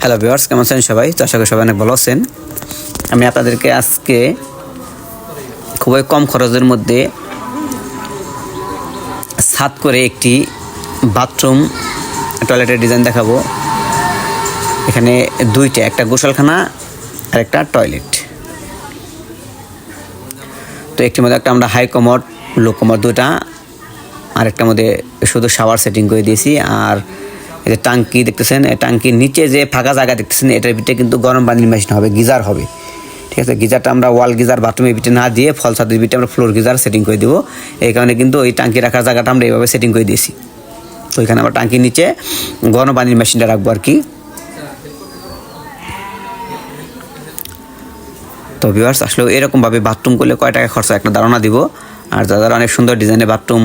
Hello viewers কেমন আছেন সবাই? তো আশা করি সবাই অনেক ভালো আছেন। আমি আপনাদেরকে আজকে খুবই কম খরচের মধ্যে ছাদ করে একটি বাথরুম, টয়লেটের ডিজাইন দেখাবো। এখানে দুইটা, একটা গোসলখানা আর একটা টয়লেট। তো একটির মধ্যে একটা আমরা হাই কমোড লো কমোড দুটা আর একটার মধ্যে শুধু শাওয়ার সেটিং করে দিয়েছি। আর এই যে টাঙ্কি দেখতেছেন টাঙ্কির নিচে যে ফাঁকা জায়গা দেখতেছেন, এটার ভিতরে কিন্তু গরম পানির মেশিন হবে, গিজার হবে। ঠিক আছে? গিজারটা আমরা ওয়াল গিজার বাথরুমের ভিতরে না দিয়ে ফল ভিতরে আমরা ফ্লোর গিজার সেটিং করে দেবো। এই কারণে কিন্তু ওই টাঙ্কি রাখার জায়গাটা আমরা এইভাবে সেটিং করে দিয়েছি। তো এখানে আমরা টাঙ্কির নিচে গরম পানির মেশিনটা রাখব আর কি। তো ভিউয়ার্স আসলেও এরকমভাবে বাথরুম করলে কয় টাকা খরচা একটা ধারণা দিব। আর যারা অনেক সুন্দর ডিজাইনের বাথরুম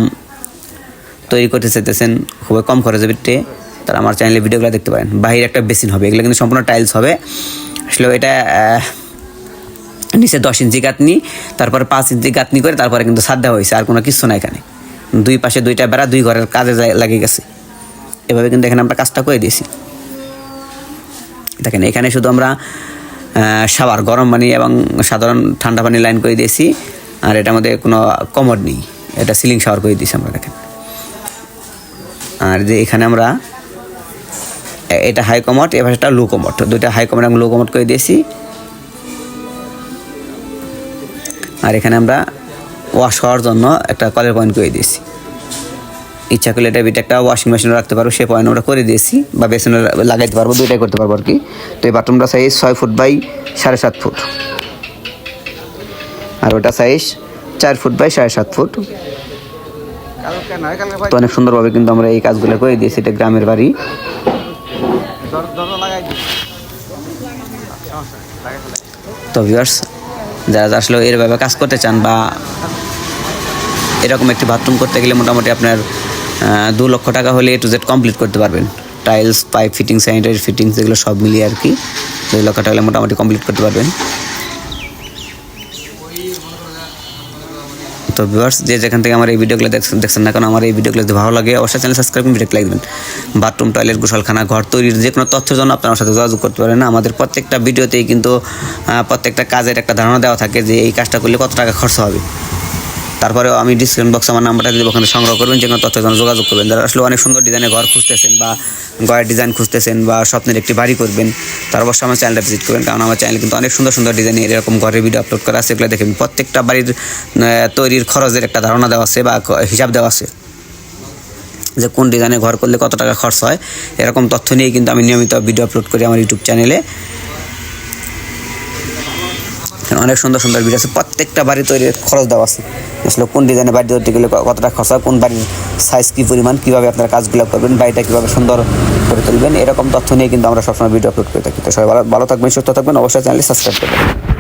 তৈরি করতে চাইতেছেন, খুবই কম খরচে ভিত্তিতে তারা আমার চ্যানেলে ভিডিওগুলো দেখতে পারেন। বাহিরে একটা বেসিন হবে, এগুলো কিন্তু সম্পূর্ণ টাইলস হবে। আসলে এটা নিচে দশ ইঞ্চি গাঁথনি, তারপরে পাঁচ ইঞ্চি গাঁথনি করে তারপরে কিন্তু সাদ দেওয়া হয়েছে, আর কোনো কিছু না এখানে। দুই পাশে দুইটা বেড়া, দুই ঘরের কাজে লাগে গেছে। এভাবে কিন্তু এখানে আমরা কাজটা করে দিয়েছি। দেখেন, এখানে শুধু আমরা সাবার গরম পানি এবং সাধারণ ঠান্ডা পানি লাইন করে দিয়েছি, আর এটা আমাদের কোনো কমোড নেই। এটা সিলিং শাওয়ার করে দিয়েছি আমরা, দেখেন। আর যে এখানে আমরা এটা হাই কমোড এ পাশেটা লো কমোড দুইটা হাই কমোড এবং লো কমোড করে দিয়েছি। আর এখানে আমরা ওয়াশ হওয়ার জন্য একটা কলের পয়েন্ট করে দিয়েছি। ইচ্ছা করলে এটা বিটা একটা ওয়াশিং মেশিনে রাখতে পারব সে পয়েন্ট আমরা করে দিয়েছি, বা বেসিনে লাগাইতে পারব, দুইটাই করতে পারব আর কি তো এই বাথরুমটা সাইজ ছয় ফুট বাই সাড়ে সাত ফুট আর ওটা সাইজ চার ফুট বাই সাড়ে সাত ফুট তো অনেক সুন্দরভাবে কিন্তু আমরা এই কাজগুলো করে দিয়েছি, এটা গ্রামের বাড়ি। তো ভিউয়ার্স যারা আসলে এরভাবে কাজ করতে চান বা এরকম একটি বাথরুম করতে গেলে মোটামুটি আপনার দু লক্ষ টাকা হলে এ টু জেড কমপ্লিট করতে পারবেন। Tiles pipe fitting sanitary fittings এগুলো সব মিলিয়ে আর কি, দুই লক্ষ টাকা হলে মোটামুটি কমপ্লিট করতে পারবেন। তো ভিউয়ার্স যে যেখান থেকে আমার এই ভিডিওগুলো দেখছেন না কেন, আমার এই ভিডিওগুলো যদি ভালো লাগে, অবশ্যই চ্যানেল সাবস্ক্রাইব করে ভিডিও লাইক দেবেন। বাথরুম টয়লেট গোসলখানা, ঘর তৈরির যে কোনো তথ্যের জন্য আপনার সাথে যোগাযোগ করতে পারেন আমাদের প্রত্যেকটা ভিডিওতেই কিন্তু প্রত্যেকটা কাজের একটা ধারণা দেওয়া থাকে যে এই কাজটা করলে কত টাকা খরচ হবে। তারপরেও আমি ডিসক্রিপশন বক্সে আমার নাম্বারটা দিয়ে ওখানে সংগ্রহ করবেন, যে কোনো তথ্যের জন্য যোগাযোগ করবেন। যারা আসলে অনেক সুন্দর ডিজাইনের ঘর খুঁজতেছেন বা ঘরের ডিজাইন খুঁজতেছেন বা স্বপ্নের একটি বাড়ি করবেন, তার অবশ্যই আমার চ্যানেলটা ভিজিট করবেন, কারণ আমার চ্যানেলে কিন্তু অনেক সুন্দর সুন্দর ডিজাইনের এরকম ঘরের ভিডিও আপলোড করা আছে, এগুলো দেখবেন। প্রত্যেকটা বাড়ির তৈরির খরচের একটা ধারণা দেওয়া আছে বা হিসাব দেওয়া আছে। যে কোন ডিজাইনে ঘর করলে কত টাকা খরচ হয়, এরকম তথ্য নিয়ে কিন্তু আমি নিয়মিত ভিডিও আপলোড করি আমার ইউটিউব চ্যানেলে অনেক সুন্দর সুন্দর ভিডিও আছে, প্রত্যেকটা বাড়ি তৈরির খরচ দেওয়া আছে। আসলে কোন ডিজাইনের বাড়ি ধরতে গেলে কতটা খরচা, কোন বাড়ির সাইজ কী পরিমাণ, কীভাবে আপনারা কাজগুলো করবেন, বাড়িটা কীভাবে সুন্দর করে তুলবেন, এরকম তথ্য নিয়ে কিন্তু আমরা সবসময় ভিডিও আপলোড করে থাকি। তো সবাই ভালো ভালো থাকবেন, সুস্থ থাকবেন, অবশ্যই চ্যানেলে সাবস্ক্রাইব করবেন